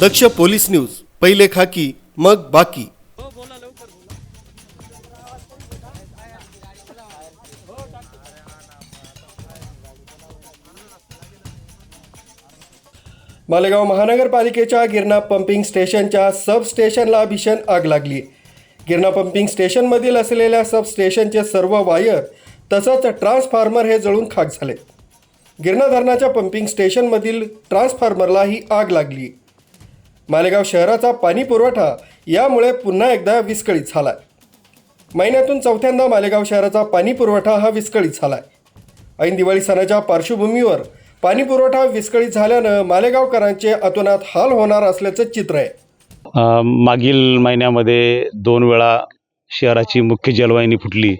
दक्ष police news पहिले खाकी मग बाकी. मालेगाव महानगरपालिकेच्या गिरणा पंपिंग स्टेशनच्या सबस्टेशनला भीषण आग लागली. गिरणा पंपिंग स्टेशनमधील असलेल्या सबस्टेशनचे सर्व वायर तसंच ट्रान्सफॉर्मर हे जळून खाक झाले गिरणा धरणाच्या पंपिंग स्टेशनमधील ट्रान्सफॉर्मरला ही आग लागली. मालेगाव शहराचा पाणी पुरवठा यामुळे पुन्हा एकदा विस्कळीत झालाय. महिन्यातून चौथ्यांदा मालेगाव शहराचा पाणी पुरवठा हा विस्कळीत झालाय. ऐन दिवाळी सणाच्या पार्श्वभूमीवर पाणी पुरवठा विस्कळीत झाल्यानं मालेगावकरांचे अतोनात हाल होणार असल्याचं चित्र आहे. मागील महिन्यामध्ये दोन वेळा शहराची मुख्य जलवाहिनी फुटली.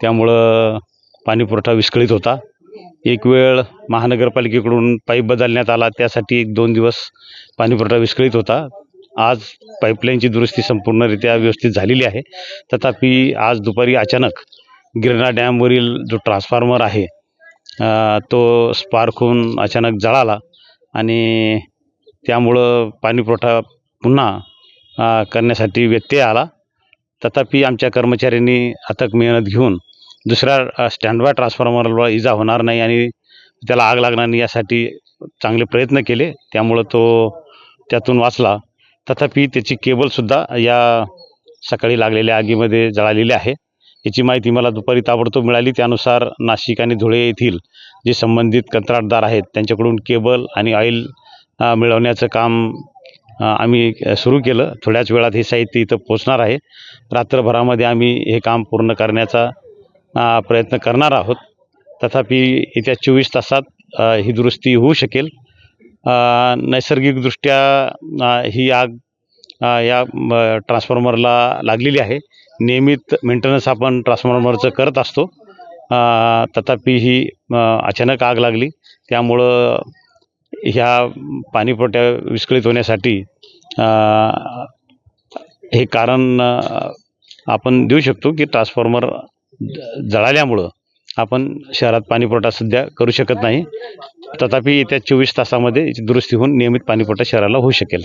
त्यामुळं पाणी पुरवठा विस्कळीत होता. एक वेळ महानगरपालिकेकडून पाईप बदलण्यात आला. त्यासाठी एक दोन दिवस पाणीपुरवठा विस्कळीत होता. आज पाईपलाईनची दुरुस्ती संपूर्णरित्या व्यवस्थित झालेली आहे. तथापि आज दुपारी अचानक गिरणा डॅमवरील जो ट्रान्सफॉर्मर आहे तो स्पार्क होऊन अचानक जळाला आणि त्यामुळं पाणीपुरवठा पुन्हा करण्यासाठी व्यत्यय आला. तथापि आमच्या कर्मचाऱ्यांनी अथक मेहनत घेऊन दुसऱ्या स्टँडबाय ट्रान्सफॉर्मरला इजा होणार नाही आणि त्याला आग लागणार नाही यासाठी चांगले प्रयत्न केले. त्यामुळं तो त्यातून वाचला. तथापि त्याची केबलसुद्धा या सकाळी लागलेल्या आगीमध्ये जळालेली आहे. याची माहिती मला दुपारी ताबडतोब मिळाली. त्यानुसार नाशिक आणि धुळे येथील जे संबंधित कंत्राटदार आहेत त्यांच्याकडून केबल आणि ऑइल मिळवण्याचं काम आम्ही सुरू केलं. थोड्याच वेळात हे साहित्य इथं पोचणार आहे. रात्रभरामध्ये आम्ही हे काम पूर्ण करण्याचा प्रयत्न करणार आहोत. तथापि येत्या चोवीस तासात ही दुरुस्ती होऊ शकेल. नैसर्गिकदृष्ट्या ही आग या ट्रान्सफॉर्मरला लागलेली आहे. नियमित मेंटेनन्स आपण ट्रान्सफॉर्मरचं करत असतो. तथापि ही अचानक आग लागली. त्यामुळं ह्या पाणीपुरवठ्या विस्कळीत होण्यासाठी हे कारण आपण देऊ शकतो की ट्रान्सफॉर्मर जळाल्यामुळं आपण शहरात पाणीपुरवठा सध्या करू शकत नाही. तथापि येत्या चोवीस तासामध्ये याची दुरुस्ती होऊन नियमित पाणीपुरवठा शहराला होऊ शकेल.